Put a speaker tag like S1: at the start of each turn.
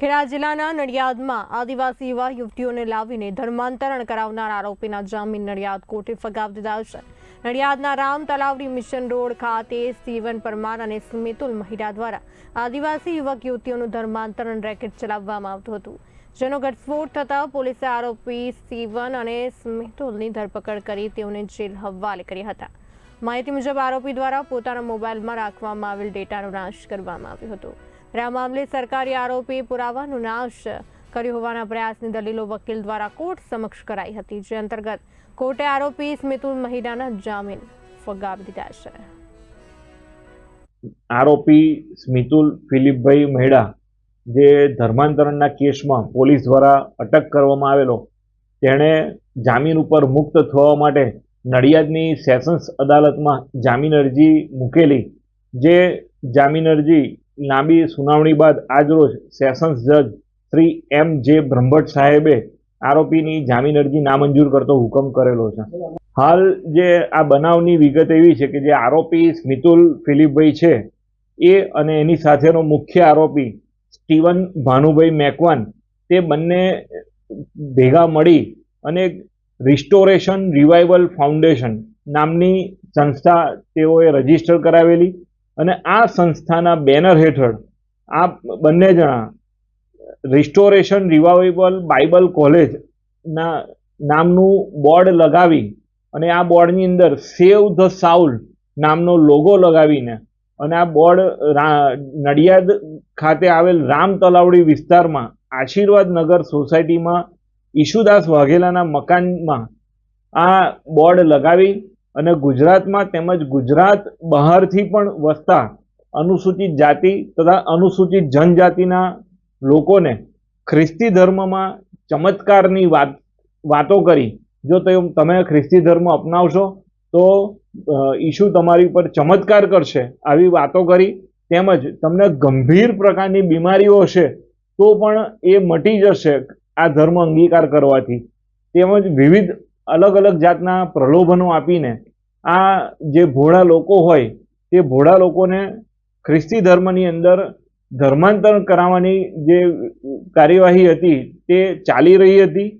S1: ખેડા જિલ્લાના નડિયાદમાં આદિવાસી યુવા યુવતીઓને લાવીને ધર્માંતરણ કરાવનાર આરોપીના જામીન નડિયાદ કોર્ટે ફગાવી દીધા છે. નડિયાદના રામ તલાવડી મિશન રોડ ખાતે સ્ટીવન પરમાર અને સુમિતુલ મહિડા દ્વારા આદિવાસી યુવક યુવતીઓનું ધર્માંતરણ રેકેટ ચલાવવામાં આવતું હતું. જેનો ઘટસ્ફોટ થતાં પોલીસે આરોપી સ્ટીવન અને સ્મિતુલની ધરપકડ કરી તેઓને જેલ હવાલે કર્યા હતા. માહિતી મુજબ આરોપી દ્વારા પોતાના મોબાઈલમાં રાખવામાં આવેલ ડેટાનો નાશ કરવામાં આવ્યો હતો. ત્યારે આ મામલે સરકારી આરોપી પુરાવાનો નાશ કર્યો હોવાના પ્રયાસની દલીલો વકીલ દ્વારા કોર્ટ સમક્ષ કરાઈ હતી, જે અંતર્ગત કોર્ટે આરોપી સ્મિતુલ મહિડાના જામીન ફગાવી દીધા છે.
S2: આરોપી સ્મિતુલ ફિલિપભાઈ મહેડા, જે ધર્માંતરણના કેસમાં પોલીસ દ્વારા અટક કરવામાં આવેલો, તેણે જામીન ઉપર મુક્ત થવા માટે નડિયાદની સેશન્સ અદાલતમાં જામીન અરજી મૂકેલી, જે જામીન અરજી લાંબી સુનાવણી બાદ આજરોજ સેશન્સ જજ શ્રી એમ જે બ્રહ્મભટ્ટ સાહેબે આરોપીની જામીન અરજી નામંજૂર કરતો હુકમ કરેલો છે. હાલ જે આ બનાવની વિગત એવી છે કે જે આરોપી સ્મિતુલ ફિલિપભાઈ છે, એ અને એની સાથેનો મુખ્ય આરોપી સ્ટીવન ભાનુભાઈ મેકવાન, તે બંને ભેગા મળી અને રિસ્ટોરેશન રિવાઇવલ ફાઉન્ડેશન નામની સંસ્થા તેઓએ રજિસ્ટર કરાવેલી. અને આ સંસ્થાના બેનર હેઠળ આ બંને જણા રિસ્ટોરેશન રિવાઇવલ બાઇબલ કોલેજના નામનું બોર્ડ લગાવી અને આ બોર્ડની અંદર સેવ ધ સાઉલ નામનો લોગો લગાવીને અને આ બોર્ડ નડિયાદ ખાતે આવેલ રામ તલાવડી વિસ્તારમાં આશીર્વાદ નગર સોસાયટીમાં ઈશુદાસ વાઘેલાના મકાનમાં આ બોર્ડ લગાવી અને ગુજરાતમાં તેમજ ગુજરાત બહારથી પણ વસતા અનુસૂચિત જાતિ તથા અનુસૂચિત જનજાતિના લોકોને ખ્રિસ્તી ધર્મમાં ચમત્કારની વાત, વાતો કરી. જો તમે ખ્રિસ્તી ધર્મ અપનાવશો, તો ઈશુ તમારી પર ચમત્કાર કરશે આવી વાતો કરી. તેમજ તમને ગંભીર પ્રકારની બીમારીઓ હશે, તો પણ એ મટી જશે આ ધર્મ અંગીકાર કરવાથી. તેમજ વિવિધ અલગ અલગ જાતના પ્રલોભનો આપીને આ જે ભોળા લોકો હોય, તે ભોળા લોકોને ખ્રિસ્તી ધર્મની અંદર ધર્માંતર કરાવવાની જે કાર્યવાહી હતી તે ચાલી રહી હતી.